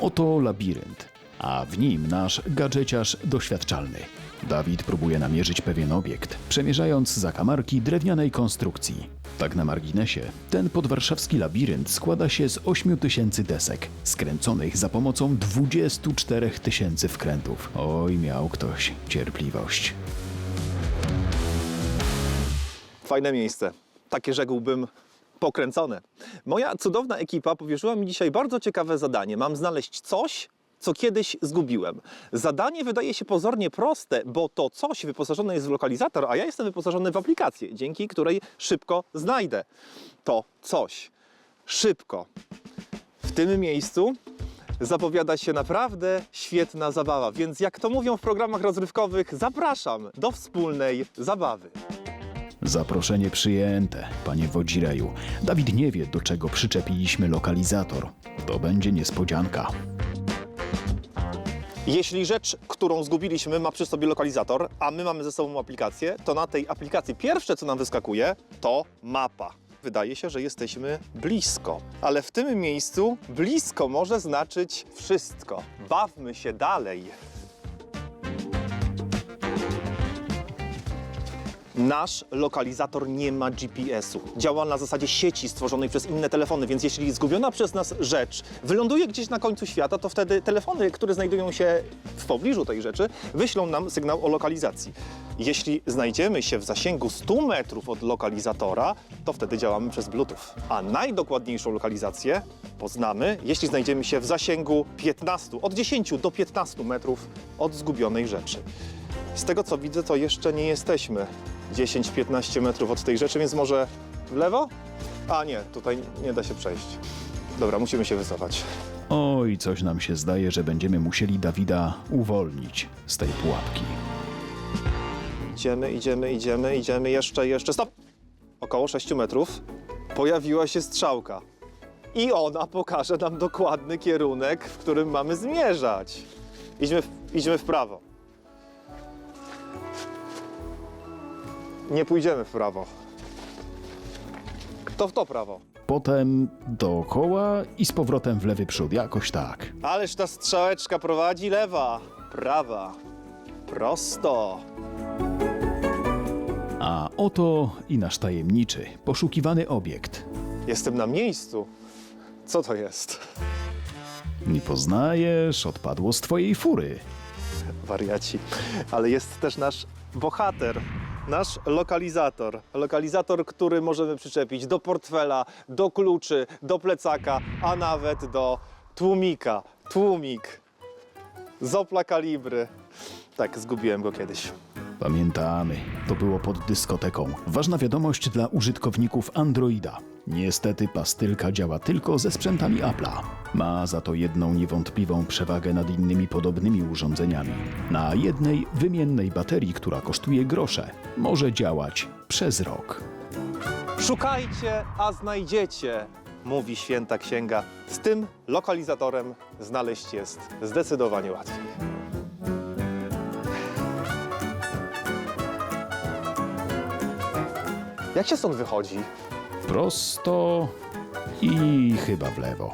Oto labirynt, a w nim nasz gadżeciarz doświadczalny. Dawid próbuje namierzyć pewien obiekt, przemierzając zakamarki drewnianej konstrukcji. Tak na marginesie, ten podwarszawski labirynt składa się z 8 tysięcy desek, skręconych za pomocą 24 tysięcy wkrętów. Oj, miał ktoś cierpliwość. Fajne miejsce. Takie rzekłbym pokręcone. Moja cudowna ekipa powierzyła mi dzisiaj bardzo ciekawe zadanie. Mam znaleźć coś, co kiedyś zgubiłem. Zadanie wydaje się pozornie proste, bo to coś wyposażone jest w lokalizator, a ja jestem wyposażony w aplikację, dzięki której szybko znajdę to coś. Szybko. W tym miejscu zapowiada się naprawdę świetna zabawa, więc jak to mówią w programach rozrywkowych, zapraszam do wspólnej zabawy. Zaproszenie przyjęte, panie Wodzireju. Dawid nie wie, do czego przyczepiliśmy lokalizator. To będzie niespodzianka. Jeśli rzecz, którą zgubiliśmy, ma przy sobie lokalizator, a my mamy ze sobą aplikację, to na tej aplikacji pierwsze, co nam wyskakuje, to mapa. Wydaje się, że jesteśmy blisko, ale w tym miejscu blisko może znaczyć wszystko. Bawmy się dalej. Nasz lokalizator nie ma GPS-u. Działa na zasadzie sieci stworzonej przez inne telefony, więc jeśli zgubiona przez nas rzecz wyląduje gdzieś na końcu świata, to wtedy telefony, które znajdują się w pobliżu tej rzeczy, wyślą nam sygnał o lokalizacji. Jeśli znajdziemy się w zasięgu 100 metrów od lokalizatora, to wtedy działamy przez Bluetooth. A najdokładniejszą lokalizację poznamy, jeśli znajdziemy się w zasięgu 15, od 10 do 15 metrów od zgubionej rzeczy. Z tego co widzę, to jeszcze nie jesteśmy 10-15 metrów od tej rzeczy, więc może w lewo? A nie, tutaj nie da się przejść. Dobra, musimy się wycofać. Oj, coś nam się zdaje, że będziemy musieli Dawida uwolnić z tej pułapki. Idziemy, idziemy, idziemy, idziemy, jeszcze, jeszcze, stop! Około 6 metrów pojawiła się strzałka. I ona pokaże nam dokładny kierunek, w którym mamy zmierzać. Idźmy w, idźmy w prawo. Nie pójdziemy w prawo. To w to prawo. Potem dookoła i z powrotem w lewy przód, jakoś tak. Ależ ta strzałeczka prowadzi lewa, prawa, prosto. A oto i nasz tajemniczy, poszukiwany obiekt. Jestem na miejscu. Co to jest? Nie poznajesz, odpadło z twojej fury. Wariaci. Ale jest też nasz bohater, nasz lokalizator. Lokalizator, który możemy przyczepić do portfela, do kluczy, do plecaka, a nawet do tłumika. Tłumik. Zopla kalibry. Tak, zgubiłem go kiedyś. Pamiętamy, to było pod dyskoteką. Ważna wiadomość dla użytkowników Androida. Niestety pastylka działa tylko ze sprzętami Apple'a. Ma za to jedną niewątpliwą przewagę nad innymi podobnymi urządzeniami. Na jednej wymiennej baterii, która kosztuje grosze, może działać przez rok. Szukajcie, a znajdziecie, mówi święta księga. Z tym lokalizatorem znaleźć jest zdecydowanie łatwiej. Jak się stąd wychodzi? Prosto i chyba w lewo.